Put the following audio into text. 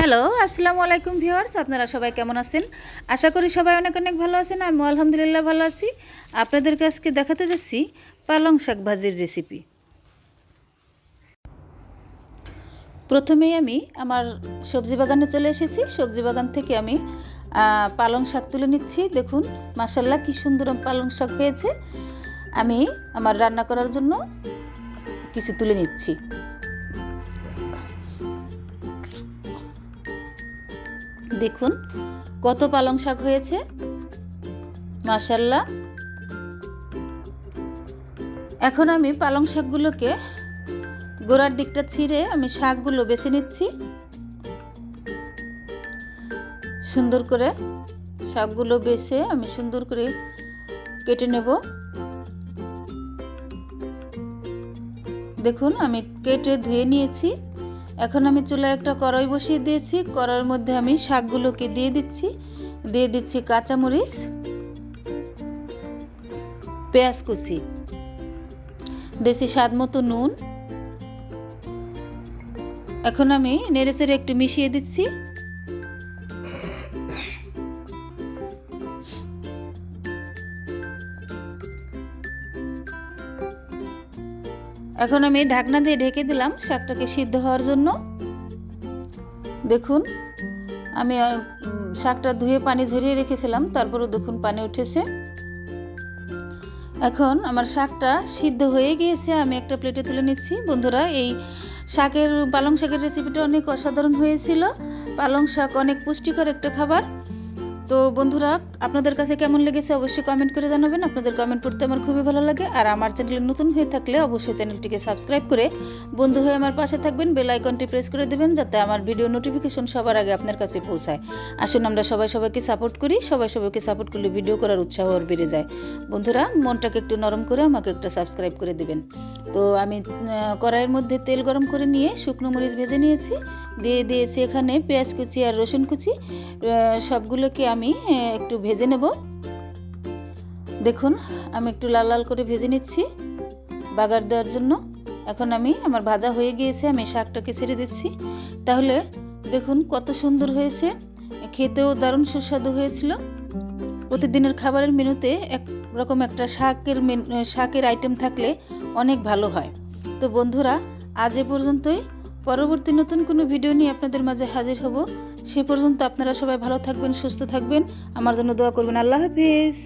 Hello, আসসালামু আলাইকুম viewers, আপনারা সবাই কেমন আছেন? আশা করি সবাই অনেক অনেক ভালো আছেন আমি আলহামদুলিল্লাহ ভালো আছি। আপনাদেরকে আজকে দেখাতে যাচ্ছি পালং শাক ভাজির রেসিপি প্রথমেই আমি আমার সবজি বাগানে চলে এসেছি। সবজি বাগান থেকে আমি পালং শাক তুলে নিচ্ছি। দেখুন মাসাল্লাহ কি সুন্দর পালং শাক হয়েছে। আমি আমার রান্না করার জন্য কিছু তুলে নিচ্ছি। দেখুন, কত পালং শাক হয়েছে? মাশাল্লাহ। এখন আমি পালং শাকগুলোকে গোড়ার দিকটা ছিঁড়ে আমি শাকগুলো বেছে নিচ্ছি। সুন্দর করে শাকগুলো বেছে আমি সুন্দর করে কেটে নেব। দেখুন, আমি কেটে ধুয়ে নিয়েছি। এখন আমি চুলায় একটা কড়াই বসিয়ে দিয়েছি। কড়াইয়ের মধ্যে আমি শাকগুলোকে দিয়ে দিচ্ছি। দিয়ে দিচ্ছি কাঁচামরিচ, পেঁয়াজ কুচি দেশি স্বাদ মতো নুন। এখন আমি নেড়েচেড়ে একটু মিশিয়ে দিচ্ছি। এখন আমি ঢাকনা দিয়ে ঢেকে দিলাম শাকটাকে সিদ্ধ হওয়ার জন্য। দেখুন, আমি শাকটা ধুয়ে পানি ঝরিয়ে রেখেছিলাম, তারপরও দেখুন পানি উঠেছে। এখন আমার শাকটা সিদ্ধ হয়ে গিয়েছে, আমি একটা প্লেটে তুলে নিচ্ছি। বন্ধুরা, এই শাকের, পালং শাকের রেসিপিটা অনেক অসাধারণ হয়েছিল। পালং শাক অনেক পুষ্টিকর একটা খাবার। তো বন্ধুরা, আপনাদের কাছে কেমন লেগেছে অবশ্যই কমেন্ট করে জানাবেন। আপনাদের কমেন্ট পড়তে আমার খুবই ভালো লাগে। আর আমার চ্যানেলে নতুন হয়ে থাকলে অবশ্যই চ্যানেলটিকে সাবস্ক্রাইব করে বন্ধু হয়ে আমার পাশে থাকবেন। বেল আইকনটি প্রেস করে দেবেন যাতে আমার ভিডিও নোটিফিকেশন সবার আগে আপনার কাছে পৌঁছায়। আসুন আমরা সবাই সবাইকে সাপোর্ট করি। সবাই সবাইকে সাপোর্ট করলে ভিডিও করার উৎসাহ আর বেড়ে যায়। বন্ধুরা, মনটাকে একটু নরম করে আমাকে একটা সাবস্ক্রাইব করে দেবেন। তো আমি কড়াইয়ের মধ্যে তেল গরম করে নিয়ে শুকনো মরিচ ভেজে নিয়েছি। দিয়ে দিয়েছি এখানে পেঁয়াজ কুচি আর রসুন কুচি। সবগুলোকে আমি একটু ভেজে নেব। দেখুন, আমি একটু লাল লাল করে ভেজে নিচ্ছি বাগার দেওয়ার জন্য। এখন আমি, আমার ভাজা হয়ে গিয়েছে, আমি শাকটাকে ছেড়ে দিচ্ছি। তাহলে দেখুন কত সুন্দর হয়েছে। খেতেও দারুণ সুস্বাদু হয়েছিল। প্রতিদিনের খাবারের মেনুতে এক রকম একটা শাকের শাকের আইটেম থাকলে অনেক ভালো হয়। তো বন্ধুরা, আজ এ পর্যন্তই। পরবর্তী নতুন কোনো ভিডিও নিয়ে আপনাদের মাঝে হাজির হব। সে পর্যন্ত আপনারা সবাই ভালো থাকবেন, সুস্থ থাকবেন। আমার জন্য দোয়া করবেন। আল্লাহ হাফিজ।